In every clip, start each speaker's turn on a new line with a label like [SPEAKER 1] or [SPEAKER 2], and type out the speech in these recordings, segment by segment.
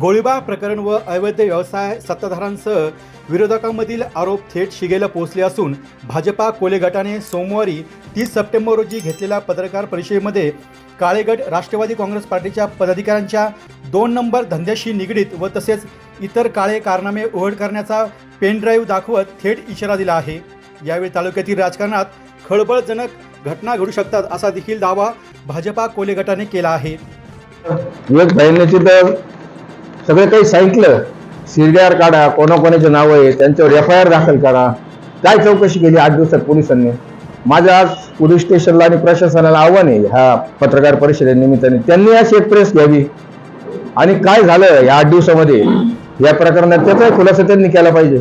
[SPEAKER 1] गोळीबार प्रकरण व अवैध व्यवसाय सत्ताधारांसह विरोधकांमधील आरोप थेट शिगेला पोहोचले असून भाजपा कोले गटाने सोमवारी तीस सप्टेंबर रोजी घेतलेल्या पत्रकार परिषदेमध्ये काळेगट राष्ट्रवादी काँग्रेस पार्टीच्या पदाधिकाऱ्यांच्या दोन नंबर धंद्याशी निगडीत व तसेच इतर काळे कारनामे उघड करण्याचा पेनड्राईव्ह दाखवत थेट इशारा दिला आहे. यावेळी तालुक्यातील राजकारणात खळबळजनक घटना घडू शकतात असा देखील दावा भाजपा कोले गटाने केला आहे.
[SPEAKER 2] विवेक भाईंनीची तर सगळं काही सांगितलं. सीडीआर काढा कोणाकोणाचे नाव आहे त्यांच्यावर एफ आय आर दाखल करा. काय चौकशी केली आठ दिवसात पोलिसांनी? माझ्या आज पोलीस स्टेशनला आणि प्रशासनाला आव्हान आहे. ह्या पत्रकार परिषदेनिमित्ताने त्यांनी अशी एक प्रेस घ्यावी. आणि काय झालं या आठ दिवसामध्ये? या प्रकरणात त्याचाही खुलासा त्यांनी केला पाहिजे.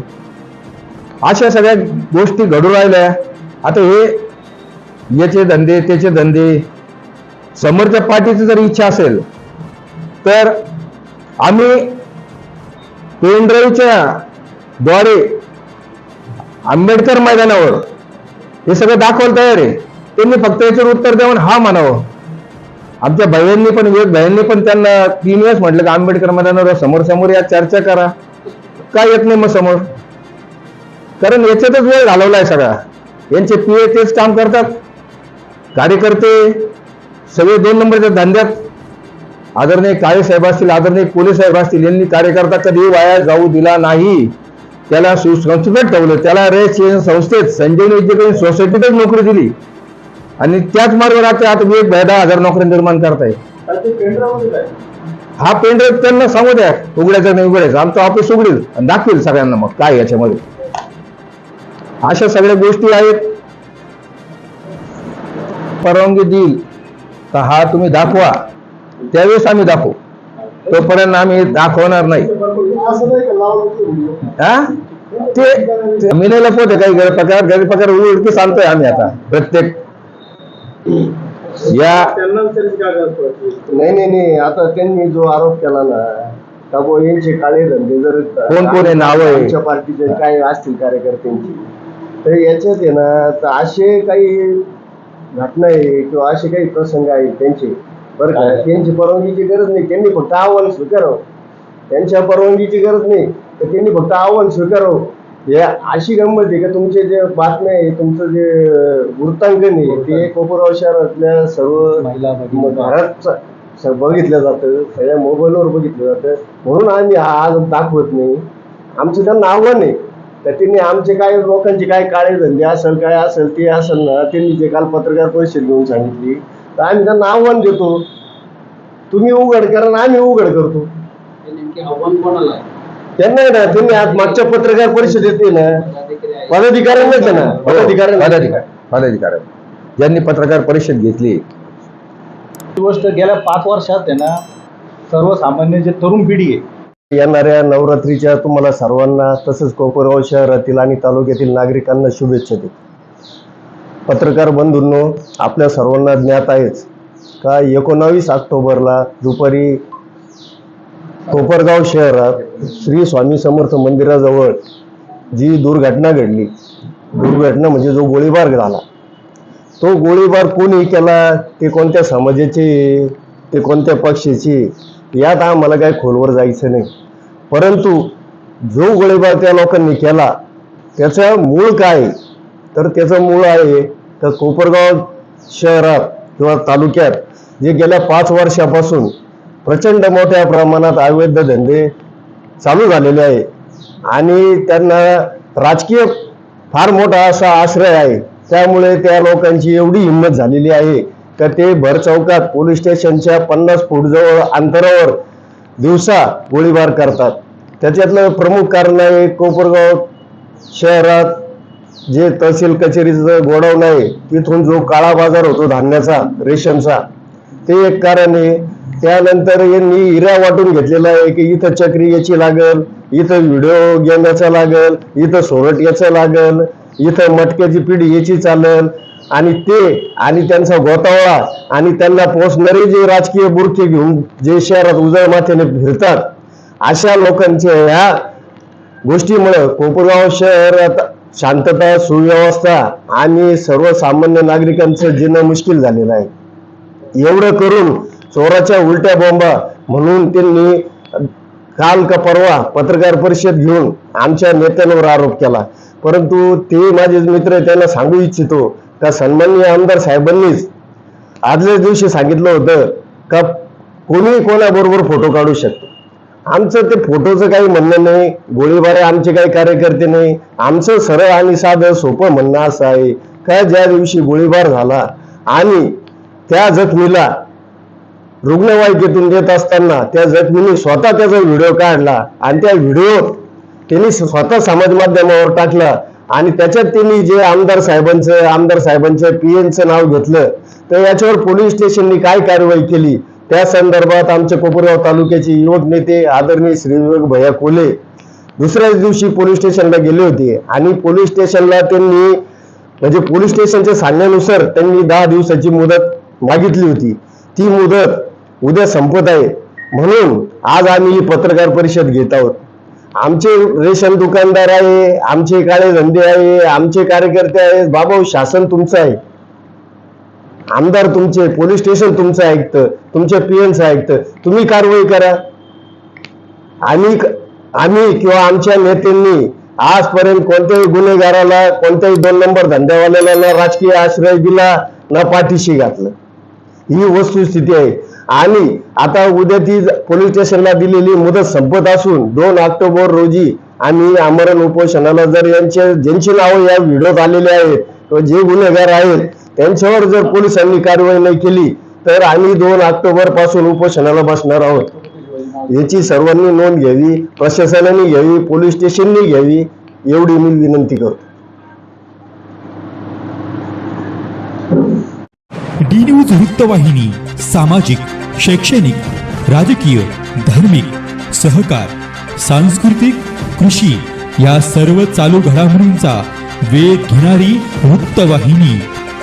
[SPEAKER 2] अशा सगळ्या गोष्टी घडू राहिल्या. आता हे याचे धंदे त्याचे धंदे समोरच्या पार्टीची जर इच्छा असेल तर आम्ही पेनड्राईव्हच्या द्वारे आंबेडकर मैदानावर हे सगळं दाखवायला तयार आहे. त्यांनी फक्त याच्यावर उत्तर द्यावं हा म्हणावं आमच्या भाईंनी पण विवेक भाईंनी पण त्यांना तीन वेळेस म्हटलं की आंबेडकर मैदानावर समोर समोर या चर्चा करा. काय येत नाही मग समोर? कारण याच्यातच वेळ घालवलाय सगळा. यांचे पीए तेच काम करतात. कार्यकर्ते सगळे दोन नंबरच्या धंद्यात आदरणीय काळे साहेब असतील आदरणीय पोलीस साहेब असतील यांनी कार्यकर्ता कधी वाया जाऊ दिला नाही. त्याला सुसंस्कृत ठेवलं त्याला रेस संस्थेत संजय एज्युकेशन सोसायटीतच नोकरी दिली. आणि त्याच मार्गावर आता आता एक दहा हजार नोकरी निर्माण करताय हा पेंड्राईव्ह त्यांना सांगू द्या उघडायचं नाही उघडायचं. आमचं ऑफिस उघडेल आणि दाखवेल सगळ्यांना मग काय याच्यामध्ये. अशा सगळ्या गोष्टी आहेत. परवानगी देईल. तर हा तुम्ही दाखवा. त्यावेळेस आम्ही दाखवू. तोपर्यंत आम्ही दाखवणार नाही. हा? ते मी नाही लपवते काही गैरप्रकार गैरप्रकार उलटी सांगतोय आम्ही आता. प्रत्येक या
[SPEAKER 3] नाही नाही नाही. आता त्यांनी जो आरोप केला ना का बुवा यांचे काळे धंदे जर
[SPEAKER 2] कोण कोण आहे? नावं आहे?
[SPEAKER 3] पार्टीचे काय असतील कार्यकर्त्यांची. तर याच्यात आहे ना तर असे काही घटना आहे किंवा असे काही प्रसंग आहेत त्यांचे. बरं का? त्यांची परवानगीची गरज नाही. त्यांनी फक्त आव्हान स्वीकारावं. त्यांच्या परवानगीची गरज नाही. तर त्यांनी फक्त आव्हान स्वीकारावं. हे अशी गंमत आहे का? तुमचे जे बातम्या आहे तुमचं जे वृत्तांकन आहे ते कोपरगाव शहरातल्या सर्व घरात बघितलं जातं. सगळ्या मोबाईलवर बघितलं जातं. म्हणून आम्ही आज दाखवत नाही. आमचं त्यांना आव्हान आहे. तर त्यांनी आमचे काय लोकांचे काय काळे धंदे असेल काय असेल ते असेल ना त्यांनी जे काल पत्रकार परिषद घेऊन सांगितली तर आम्ही त्यांना आव्हान देतो. तुम्ही उघड करा आणि आम्ही उघड करतो. त्यांना ना त्यांनी आज मागच्या पत्रकार परिषदेत ना पदाधिकाऱ्यांनाच आहे ना पदाधिकाऱ्यांना.
[SPEAKER 2] पदाधिकारी पदाधिकारी ज्यांनी पत्रकार परिषद घेतली.
[SPEAKER 4] ही गोष्ट गेल्या पाच वर्षात आहे ना सर्वसामान्य जे तरुण पिढी आहे.
[SPEAKER 3] येणाऱ्या नवरात्रीच्या तुम्हाला सर्वांना तसंच कोपरगाव शहरातील आणि तालुक्यातील नागरिकांना शुभेच्छा देतो. पत्रकार बंधूंनो आपल्या सर्वांना ज्ञात आहेच का एकोणावीस ऑक्टोबरला दुपारी कोपरगाव शहरात श्री स्वामी समर्थ मंदिराजवळ जी दुर्घटना घडली. दुर्घटना म्हणजे जो गोळीबार झाला. तो गोळीबार कोणी केला? ते कोणत्या समाजाचे ते कोणत्या पक्षाचे? यात आम्हाला काही खोलवर जायचं नाही. परंतु जो गोळीबार त्या लोकांनी केला त्याचं मूळ काय? तर त्याचं मूळ आहे तर कोपरगाव शहरात किंवा तालुक्यात जे गेल्या पाच वर्षापासून प्रचंड मोठ्या प्रमाणात अवैध धंदे चालू झालेले आहे. आणि त्यांना राजकीय फार मोठा असा आश्रय आहे. त्यामुळे त्या लोकांची एवढी हिंमत झालेली आहे का ते भर चौकात पोलीस स्टेशनच्या पन्नास फूटजवळ अंतरावर दिवसा गोळीबार करतात. त्याच्यातलं प्रमुख कारण आहे कोपरगाव शहरात जे तहसील कचेरीचं गोडाऊन आहे तिथून जो काळा बाजार होतो धान्याचा रेशनचा ते एक कारण आहे. त्यानंतर यांनी हिऱ्या वाटून घेतलेला आहे की इथं चक्री याची लागल इथं व्हिडिओ गेम याचा लागल इथं सोरट याचं लागल इथं मटक्याची पिढी याची चालल. आणि ते आणि त्यांचा गोतावळा आणि त्यांना पोचणारे जे राजकीय बुरखे घेऊन जे शहरात उजळ माथ्याने फिरतात अशा लोकांच्या ह्या गोष्टीमुळं कोपरगाव शहरात शांतता सुव्यवस्था आणि सर्वसामान्य नागरिकांचं जीणं मुश्किल झालेलं आहे. एवढं करून चोराच्या उलट्या बॉम्बा म्हणून त्यांनी काल का परवा पत्रकार परिषद घेऊन आमच्या नेत्यांवर आरोप केला. परंतु ते माझे मित्र त्यांना सांगू इच्छितो. का सन्माननीय आमदार साहेबांनीच आदल्याच दिवशी सांगितलं होतं का कोणी कोणाबरोबर फोटो काढू शकतो. आमचं ते फोटोचं काही म्हणणं नाही. गोळीबार आमचे काही कार्यकर्ते नाही. आमचं सरळ आणि साधं सोपं म्हणणं असं आहे. का ज्या दिवशी गोळीबार झाला आणि त्या जखमीला रुग्णवाहिकेतून देत असताना त्या जखमीने स्वतः त्याचा व्हिडिओ काढला आणि त्या व्हिडिओ त्यांनी स्वतः समाज माध्यमावर टाकला आणि त्याच्यात त्यांनी जे आमदार साहेबांचं आमदार साहेबांचं पीएनचं नाव घेतलं तर याच्यावर पोलीस स्टेशननी काय कारवाई केली? त्या संदर्भात आमचे कोपरगाव तालुक्याचे युवक नेते आदरणीय श्री भैया कोले दुसऱ्याच दिवशी पोलीस स्टेशनला गेले होते. आणि पोलीस स्टेशनला त्यांनी म्हणजे पोलीस स्टेशनच्या सांगण्यानुसार त्यांनी दहा दिवसाची मुदत मागितली होती. ती मुदत उद्या संपत आहे. म्हणून आज आम्ही ही पत्रकार परिषद घेत आहोत. आमचे रेशन दुकानदार आहे आमचे काळे धंदे आहे आमचे कार्यकर्ते आहेत. बाबा हो, शासन तुमचं आहे. आमदार तुमचे पोलीस स्टेशन तुमचं ऐकतं तुमचे पीएनचं ऐकतं तुम्ही कारवाई करा. आम्ही आम्ही किंवा आमच्या नेत्यांनी आजपर्यंत कोणत्याही गुन्हेगाराला कोणत्याही दोन नंबर धंद्यावाल्याला ना राजकीय आश्रय दिला ना पाठीशी घातलं. ही वस्तुस्थिती आहे. आणि आता उद्या ती पोलीस स्टेशनला दिलेली मुदत संपत असून दोन ऑक्टोबर रोजी आम्ही आमरण उपोषणाला जर यांचे ज्यांची नावं या व्हिडिओत आलेले आहेत किंवा जे गुन्हेगार आहेत त्यांच्यावर जर पोलिसांनी कारवाई नाही केली तर आम्ही दोन ऑक्टोबरपासून उपोषणाला बसणार आहोत. याची सर्वांनी नोंद घ्यावी प्रशासनाने घ्यावी पोलीस स्टेशननी घ्यावी एवढी मी विनंती करतो.
[SPEAKER 5] डी न्यूज वृत्तवाहिनी सामाजिक शैक्षणिक राजकीय धार्मिक सहकार सांस्कृतिक कृषी या सर्व चालू घडामोडींचा वेध घेणारी वृत्तवाहिनी.